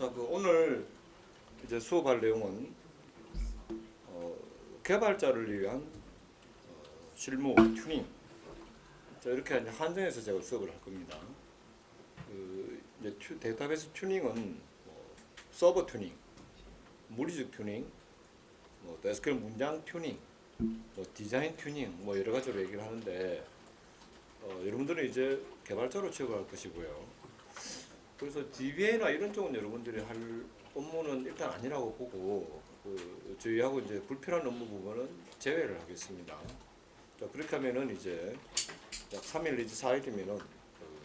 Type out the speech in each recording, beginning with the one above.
자, 그 오늘 이제 수업할 내용은 어, 개발자를 위한 어, 실무 튜닝. 자, 이렇게 이제 한정해서 제가 수업을 할 겁니다. 그 이제 튜, 데이터베이스 튜닝은 뭐 서버 튜닝, 물리적 튜닝, 뭐또 SQL 문장 튜닝, 뭐 디자인 튜닝, 뭐 여러 가지로 얘기를 하는데 어, 여러분들은 이제 개발자로 취업할 것이고요. 그래서 DBA나 이런 쪽은 여러분들이 할 업무는 일단 아니라고 보고 그 저희하고 이제 불필요한 업무 부분은 제외를 하겠습니다. 자 그렇게 하면은 이제 약 3일 내지 4일이면은 그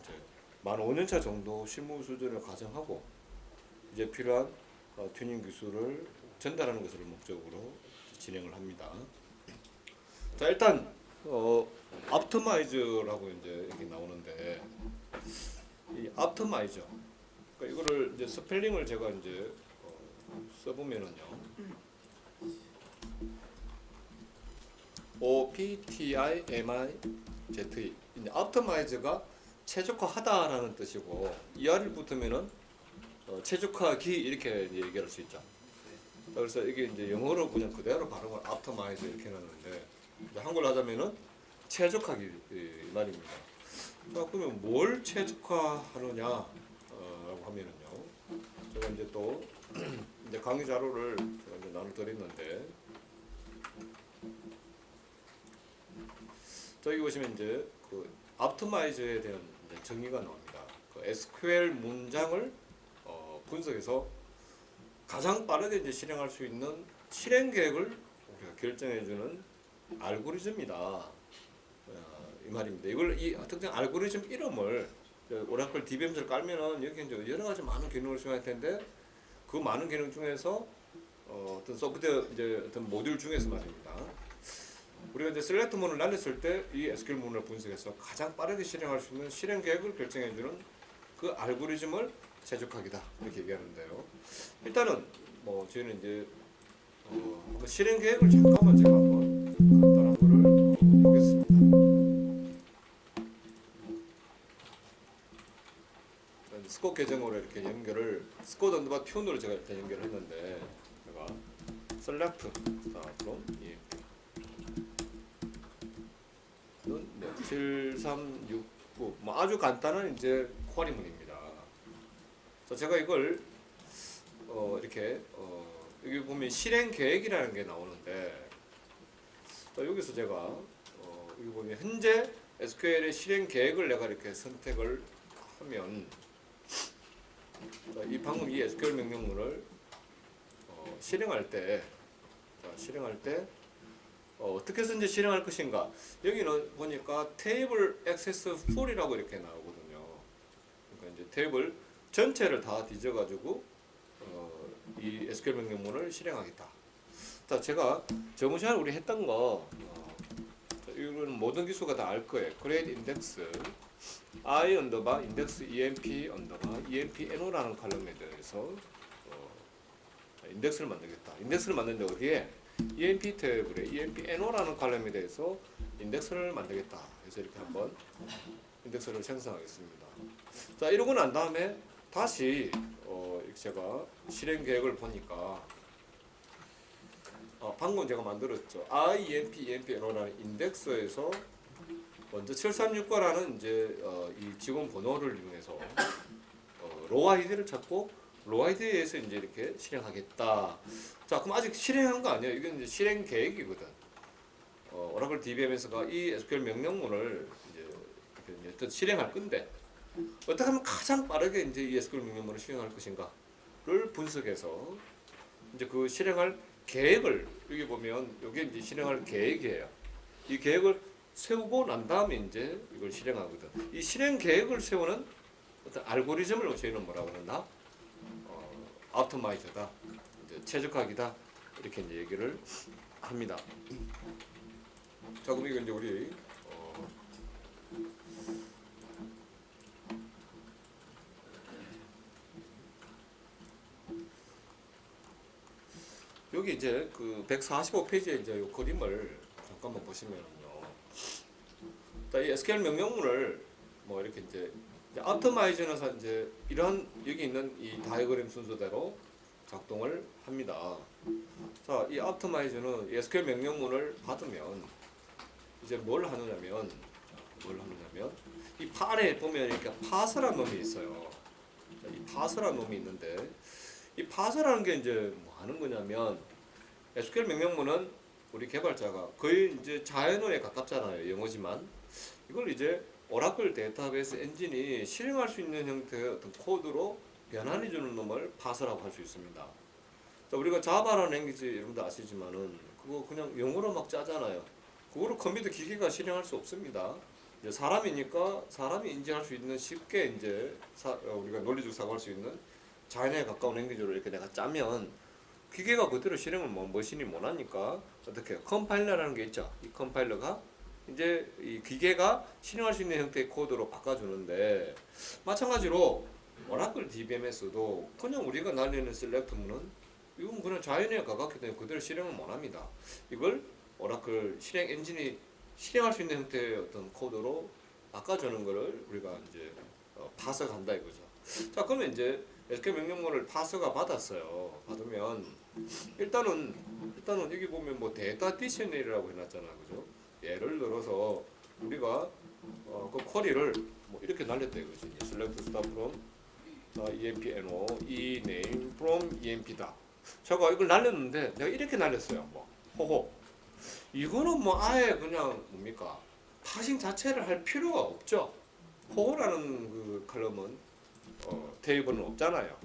이제 만 5년차 정도 실무 수준을 가정하고 이제 필요한 어, 튜닝 기술을 전달하는 것을 목적으로 진행을 합니다. 자 일단 어, 앞터마이즈라고 이제 이 앞터마이저 그러니까 이거를 이제 스펠링을 제가 이제 어, 써보면은요 O P T I M I Z E 이제 앞터마이저가 최적화하다라는 뜻이고 ER이 붙으면은 어, 최적화기 이렇게 얘기할 수 있죠. 자, 그래서 이게 이제 영어로 그냥 그대로 발음을 앞터마이저 이렇게 해놨는데 한글 하자면은 최적화기 이 말입니다. 자 그러면 뭘 최적화하느냐 어, 라고 하면은요 제가 이제 또 이제 강의 자료를 제가 이제 나눠 드렸는데 자 여기 보시면 이제 그 앞터마이저에 대한 정의가 나옵니다. 그 SQL 문장을 어, 분석해서 가장 빠르게 이제 실행할 수 있는 실행 계획을 우리가 결정해주는 알고리즘이다. 어, 이 말입니다. 이걸 이 특정 알고리즘 이름을 오라클 DBMS를 깔면은 여기 이제 여러 가지 많은 기능을 수행할 텐데 그 많은 기능 중에서 어, 어떤 소프트웨어 이제 어떤 모듈 중에서 말입니다. 우리가 이제 셀렉트 문을 날렸을 때 이 SQL 문을 분석해서 가장 빠르게 실행할 수 있는 실행 계획을 결정해주는 그 알고리즘을 최적화기다 이렇게 얘기하는데요. 일단은 뭐 저희는 이제 어, 실행 계획을 잠깐만 제가 한번 간단한 거를 보겠습니다. 스코 계정으로 이렇게 연결을 스코 던드바 튠으로 제가 일단 연결을 했는데 제가 셀렉트 from EMP 네, 7369. 뭐 아주 간단한 이제 쿼리문입니다. 자, 제가 이걸 어, 이렇게 어, 여기 보면 실행 계획이라는 게 나오는데 자, 여기서 제가 어, 여기 보면 현재 SQL의 실행 계획을 내가 이렇게 선택을 하면 자, 이 방금 이 SQL 명령문을 어, 실행할 때 자, 실행할 때 어, 어떻게 해서 이제 실행할 것인가 여기는 보니까 테이블 액세스 풀이라고 이렇게 나오거든요. 그러니까 이제 테이블 전체를 다 뒤져 가지고 어, 이 SQL 명령문을 실행하겠다. 자, 제가 저번 시간에 우리 했던 거 어, 자, 이거는 모든 기수가 다 알 거예요. create index i 언더바 index emp 언더바 emp no라는 칼럼에 대해서 어, 인덱스를 만들겠다. 인덱스를 만드는데 어디에 EMP 테이블에 EMP NO라는 칼럼에 대해서 인덱스를 만들겠다. 그래서 이렇게 한번 인덱스를 생성하겠습니다. 자 이러고 난 다음에 다시 어, 제가 실행 계획을 보니까 어, 방금 제가 만들었죠. IEMP, EMP NO라는 인덱스에서 먼저 7369라는 이제 어, 이 직원 번호를 이용해서 어, 로우 아이디를 찾고 로우 아이디에서 이제 이렇게 실행하겠다. 자, 그럼 아직 실행한 거 아니에요? 이건 이제 실행 계획이거든. 어, 오라클 DBMS가 이 SQL 명령문을 이제, 이제 어떤 실행할 건데 어떻게 하면 가장 빠르게 이제 이 SQL 명령문을 실행할 것인가를 분석해서 이제 그 실행할 계획을 여기 보면 이게 이제 실행할 계획이에요. 이 계획을 세우고 난 다음에 이제 이걸 실행하거든. 이 실행 계획을 세우는 어떤 알고리즘을 저희는 뭐라고 그러나 어, 아우토마이저다. 이제 최적화기다 이렇게 이제 얘기를 합니다. 자 그럼 이거 이제 우리 어, 여기 이제 그 145페이지에 이제 요 그림을 잠깐만 보시면요. 자, 이 SQL 명령문을 뭐 이렇게 이제 optimize는 이제 이런 여기 있는 이 다이어그램 순서대로 작동을 합니다. 자, 이 optimize는 SQL 명령문을 받으면 이제 뭘 하느냐면 뭘 하느냐면 이 판에 보면 이렇게 파서란 놈이 있어요. 자, 이 파서란 놈이 있는데 이 파서라는 게 이제 뭐 하는 거냐면 SQL 명령문은 우리 개발자가 거의 이제 자연어에 가깝잖아요. 영어지만 이걸 이제 오라클 데이터베이스 엔진이 실행할 수 있는 형태의 어떤 코드로 변환해 주는 놈을 파서라고 할 수 있습니다. 자, 우리가 자바라는 랭귀지 여러분들 아시지만은 그거 그냥 영어로 막 짜잖아요. 그거를 컴퓨터 기기가 실행할 수 없습니다. 이제 사람이니까 사람이 인지할 수 있는 쉽게 이제 사, 어, 우리가 논리적 사고할 수 있는 자연에 가까운 랭귀지로 이렇게 내가 짜면 기계가 그대로 실행을 뭐 머신이 못 하니까 어떻게 해요? 컴파일러라는 게 있죠. 이 컴파일러가 이제 이 기계가 실행할 수 있는 형태의 코드로 바꿔주는데 마찬가지로 오라클 DBMS도 그냥 우리가 날리는 셀렉트문은 이건 그냥 자연에 가깝기 때문에 그대로 실행을 못 합니다. 이걸 오라클 실행 엔진이 실행할 수 있는 형태의 어떤 코드로 바꿔주는 거를 우리가 이제 어, 파서간다 이거죠. 자 그러면 이제 SQL 명령문을 파서가 받았어요. 받으면 일단은 일단은 여기 보면 뭐 데이터 디셔널이라고 해놨잖아, 그죠? 예를 들어서 우리가 어, 그 쿼리를 뭐 이렇게 날렸다 이거지. select start from 자, emp no e name from emp다. 제가 이걸 날렸는데 내가 이렇게 날렸어요. 뭐 호호. 이거는 뭐 아예 그냥 뭡니까 파싱 자체를 할 필요가 없죠. 호호라는 그 칼럼은 어, 테이블은 없잖아요.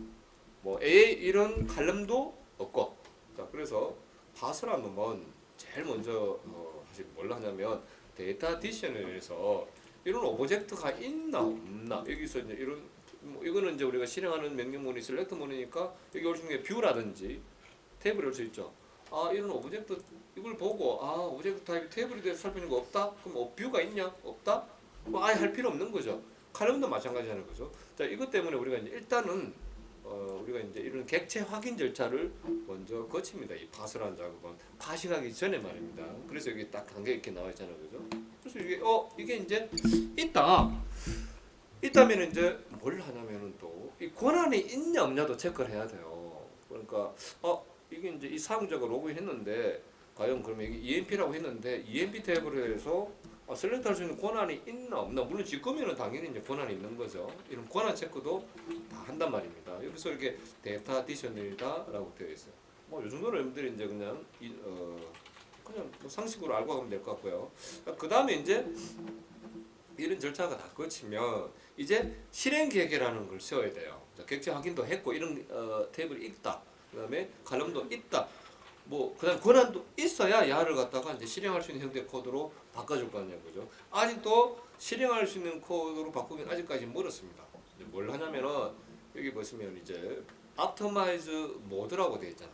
뭐 A 이런 칼럼도 없고. 자 그래서 파스라는 놈은 제일 먼저 어, 사실 뭘 하냐면 데이터 디셔널에서 이런 오브젝트가 있나 없나 여기서 이제 이런 뭐 이거는 이제 우리가 실행하는 명령문이 셀렉트문이니까 여기 올 중에 뷰라든지 테이블이 올수 있죠. 아 이런 오브젝트 이걸 보고 아 오브젝트 타입이 테이블이 돼서 살피는 거 없다? 그럼 어, 뷰가 있냐? 없다? 뭐 아예 할 필요 없는 거죠. 칼럼도 마찬가지라는 거죠. 자 이것 때문에 우리가 이제 일단은 어, 우리가 이제 이런 객체 확인 절차를 먼저 거칩니다. 이 파스라는 작업은 파싱하기 전에 말입니다. 그래서 여기 딱 단계 이렇게 나와 있잖아요, 그죠? 그래서 이게 어 이게 이제 있다. 있다면 이제 뭘 하냐면은 또 이 권한이 있냐 없냐도 체크를 해야 돼요. 그러니까 어 이게 이제 이 사용자가 로그인했는데 과연 그러면 이게 EMP라고 했는데 EMP 탭으로 해서 아, 셀렉트 할수 있는 권한이 있나 없나 물론 지금에는 당연히 이제 권한이 있는 거죠. 이런 권한 체크도 다 한단 말입 여기서 이렇게 데이터 디셔널이다라고 되어 있어요. 뭐이 정도는 여러분들이 이제 그냥 이, 어, 그냥 뭐 상식으로 알고 가면 될 것 같고요. 그 다음에 이제 이런 절차가 다 거치면 이제 실행 계획이라는 걸 세워야 돼요. 자, 객체 확인도 했고 이런 어, 테이블이 있다. 그 다음에 칼럼도 있다. 뭐 그다음 권한도 있어야 야를 갖다가 이제 실행할 수 있는 형태 의 코드로 바꿔줄 거 아니야, 그죠? 아직도 실행할 수 있는 코드로 바꾸긴 아직까지 멀었습니다. 뭘 하냐면은 여기 보시면 이제 optimize 모드라고 되어 있잖아.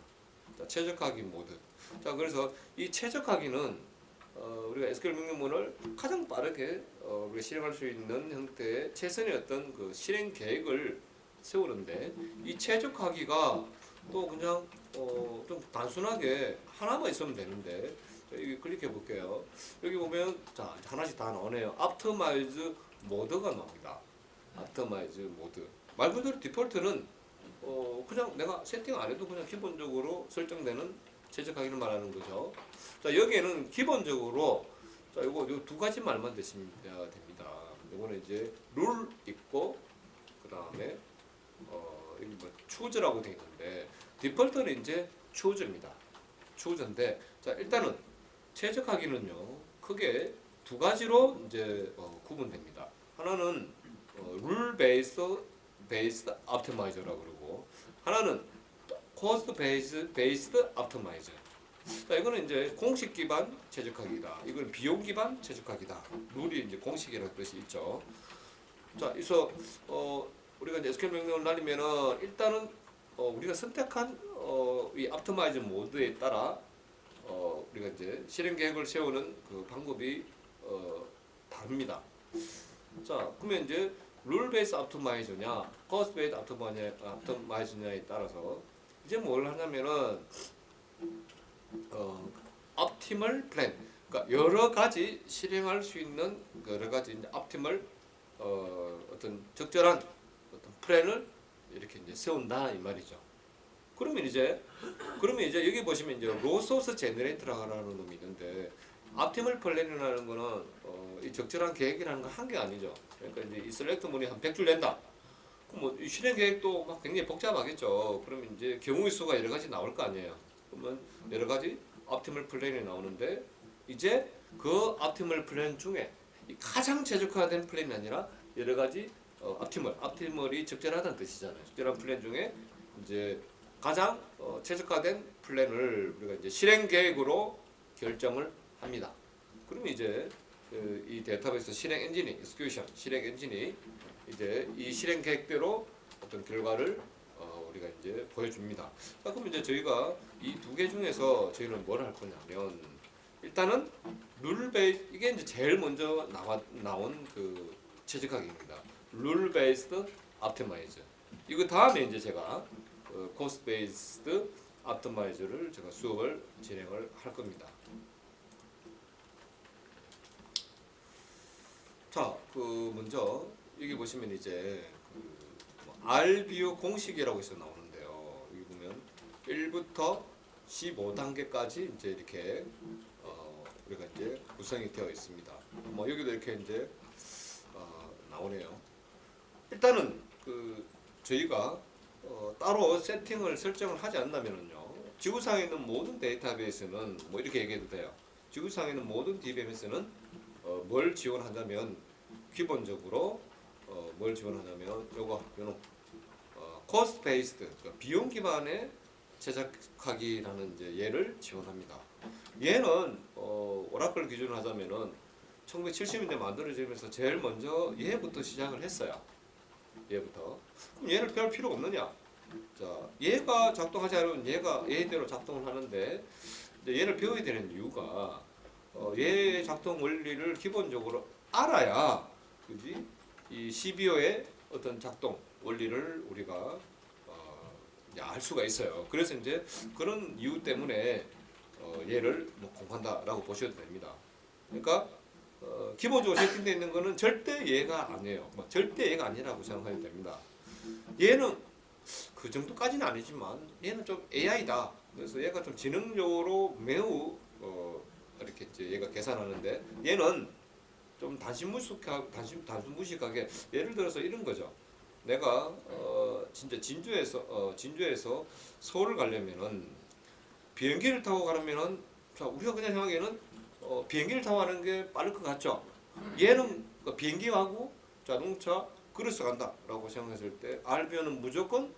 자, 최적화하기 모드. 자, 그래서 이 최적화기는 어, 우리가 SQL 명령문을 가장 빠르게 어, 우리가 실행할 수 있는 형태의 최선의 어떤 그 실행 계획을 세우는데 이 최적화기가 또 그냥 어, 좀 단순하게 하나만 있으면 되는데 자, 여기 클릭해 볼게요. 여기 보면 자 하나씩 다 나오네요. Optimize 모드가 나옵니다. Optimize 모드. 말 그대로 디폴트는 어, 그냥 내가 세팅 안 해도 그냥 기본적으로 설정되는 최적화기를 말하는 거죠. 자 여기에는 기본적으로 자 이거 요 두 가지 말만 되시면 됩니다. 이거는 이제 룰 있고 그 다음에 어 여기 뭐 추저라고 돼 있는데 디폴트는 이제 추저입니다. 추저인데 자 일단은 최적화기는요 크게 두 가지로 이제 어, 구분됩니다. 하나는 어, 룰 베이스 베이스드 optimize라고 그러고 하나는 코스트 베이스 베이스드 optimizer. 자 이거는 이제 공식 기반 최적화기다. 이건 비용 기반 최적화기다. 룰이 이제 공식이라는 뜻이 있죠. 자, 그래서 어 우리가 이제 SQL 명령을 날리면은 일단은 어 우리가 선택한 어이 optimize 모드에 따라 어 우리가 이제 실행 계획을 세우는 그 방법이 어 다릅니다. 자, 그러면 이제 룰 베이스 optimize냐, 코스트 베이스 optimize냐에 따라서 이제 뭘 하냐면은 어, optimal plan, 그러니까 여러 가지 실행할 수 있는 여러 가지 이제 optimal 어, 어떤 적절한 어떤 플랜을 이렇게 이제 세운다 이 말이죠. 그러면 이제 그러면 이제 여기 보시면 이제 로소스 제너레이터라는 놈이 있는데 앞티멀 플랜이라는 거는 어, 이 적절한 계획이라는 건 한 게 아니죠. 그러니까 이제 이 셀렉트 문이 한 100줄 낸다. 뭐이 실행 계획도 막 굉장히 복잡하겠죠. 그러면 이제 경우의 수가 여러 가지 나올 거 아니에요. 그러면 여러 가지 optimal 플랜이 나오는데 이제 그 optimal 플랜 중에 이 가장 최적화된 플랜이 아니라 여러 가지 어, optimal, optimal이 적절하다는 뜻이잖아요. 적절한 플랜 중에 이제 가장 어, 최적화된 플랜을 우리가 이제 실행 계획으로 결정을 합니다. 그러면 이제 그, 이 데이터베이스 실행 엔진이 execution 실행 엔진이 이제 이 실행 계획대로 어떤 결과를 어, 우리가 이제 보여줍니다. 자, 그럼 이제 저희가 이 두 개 중에서 저희는 뭘 할 거냐면 일단은 룰 베이스 이게 이제 제일 먼저 나와 나온 그 최적화기입니다. 룰 베이스드 optimize 이거 다음에 이제 제가 어, 코스트 베이스드 optimize를 제가 수업을 진행을 할 겁니다. 자, 그 먼저 여기 보시면 이제 그뭐 RBO 공식이라고 해서 나오는데요. 여기 보면 1부터 15단계까지 이제 이렇게 어, 우리가 이제 구성이 되어 있습니다. 뭐 여기도 이렇게 이제 어, 나오네요. 일단은 그 저희가 어, 따로 세팅을 설정을 하지 않는다면은요. 지구상에 있는 모든 데이터베이스는 뭐 이렇게 얘기해도 돼요. 지구상에 있는 모든 DBMS는 어, 뭘 지원한다면 기본적으로 어, 뭘 지원하냐면 요거 요놈 어, cost based 그러니까 비용 기반의 제작하기라는 이제 얘를 지원합니다. 얘는 어, 오라클 기준으로 하자면은 1970년대 만들어지면서 제일 먼저 얘부터 시작을 했어요. 얘부터. 그럼 얘를 배울 필요가 없느냐? 자, 얘가 작동하지 않으면 얘가 얘대로 작동을 하는데 얘를 배워야 되는 이유가 어, 얘 작동 원리를 기본적으로 알아야 그지 이 CBO의 어떤 작동 원리를 우리가 어, 알 수가 있어요. 그래서 이제 그런 이유 때문에 어, 얘를 뭐 공부한다라고 보셔도 됩니다. 그러니까 어, 기본적으로 세팅되어 있는 거는 절대 얘가 아니에요. 뭐 절대 얘가 아니라고 생각하면 됩니다. 얘는 그 정도까지는 아니지만 얘는 좀 AI다. 그래서 얘가 좀 지능적으로 매우 어, 이렇게 이제 얘가 계산하는데 얘는 좀 단순무식하게 단순 단순무식하게 예를 들어서 이런 거죠. 내가 어, 진짜 진주에서 어, 진주에서 서울을 가려면은 비행기를 타고 가려면은 자 우리가 그냥 생각에는 어, 비행기를 타고 가는 게 빠를 것 같죠. 얘는 그 비행기하고 자동차 그래서 간다라고 생각했을 때 알비오는 무조건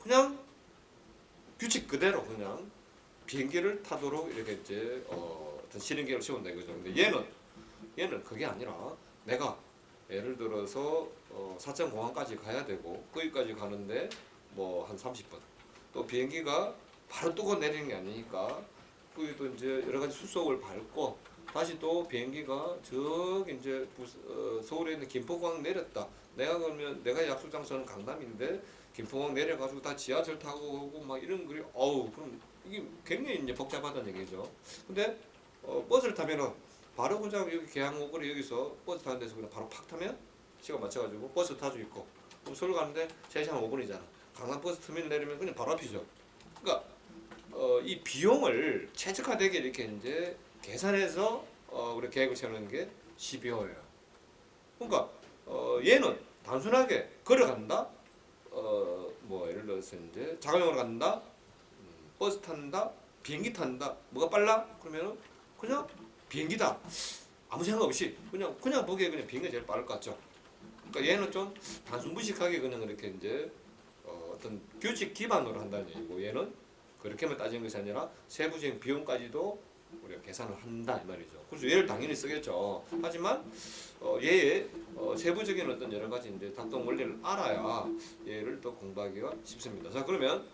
그냥 규칙 그대로 그냥 비행기를 타도록 이렇게 이제 어, 어떤 실행 계획을 세운다 이거죠. 근데 얘는 얘는 그게 아니라 내가 예를 들어서 어, 사천 공항까지 가야 되고 거기까지 가는데 뭐 한 30분 또 비행기가 바로 뜨고 내리는 게 아니니까 거기도 이제 여러 가지 수속을 밟고 다시 또 비행기가 저기 이제 부스, 어, 서울에 있는 김포공항 내렸다. 내가 그러면 내가 약속 장소는 강남인데 김포공항 내려가지고 다 지하철 타고 오고 막 이런 거리 어우 그럼 이게 굉장히 이제 복잡하다는 얘기죠. 근데 어, 버스를 타면은 바로 그냥 여기 계양 오거리 여기서 버스 타는 데서 그냥 바로 팍 타면 시간 맞춰가지고 버스 타주 있고 그럼 서울 가는데 3시간 5분이잖아. 강남 버스 터미널 내리면 그냥 바로 앞이죠. 그러니까 어, 이 비용을 최적화되게 이렇게 이제 계산해서 어, 우리 계획을 세우는 게 CBO예요. 그러니까 어, 얘는 단순하게 걸어간다. 어, 뭐 예를 들어서 이제 자가용으로 간다. 음, 버스 탄다. 비행기 탄다. 뭐가 빨라? 그러면은 그냥 비행기다. 아무 생각 없이 그냥 그냥 보기에 그냥 비행기가 제일 빠를 것 같죠. 그러니까 얘는 좀 단순 무식하게 그냥 이렇게 이제 어, 어떤 규칙 기반으로 한다는 얘기고 얘는 그렇게만 따지는 것이 아니라 세부적인 비용까지도 우리가 계산을 한다 이 말이죠. 그래서 얘를 당연히 쓰겠죠. 하지만 어, 얘의 어, 세부적인 어떤 여러 가지 이제 작동 원리를 알아야 얘를 또 공부하기가 쉽습니다. 자 그러면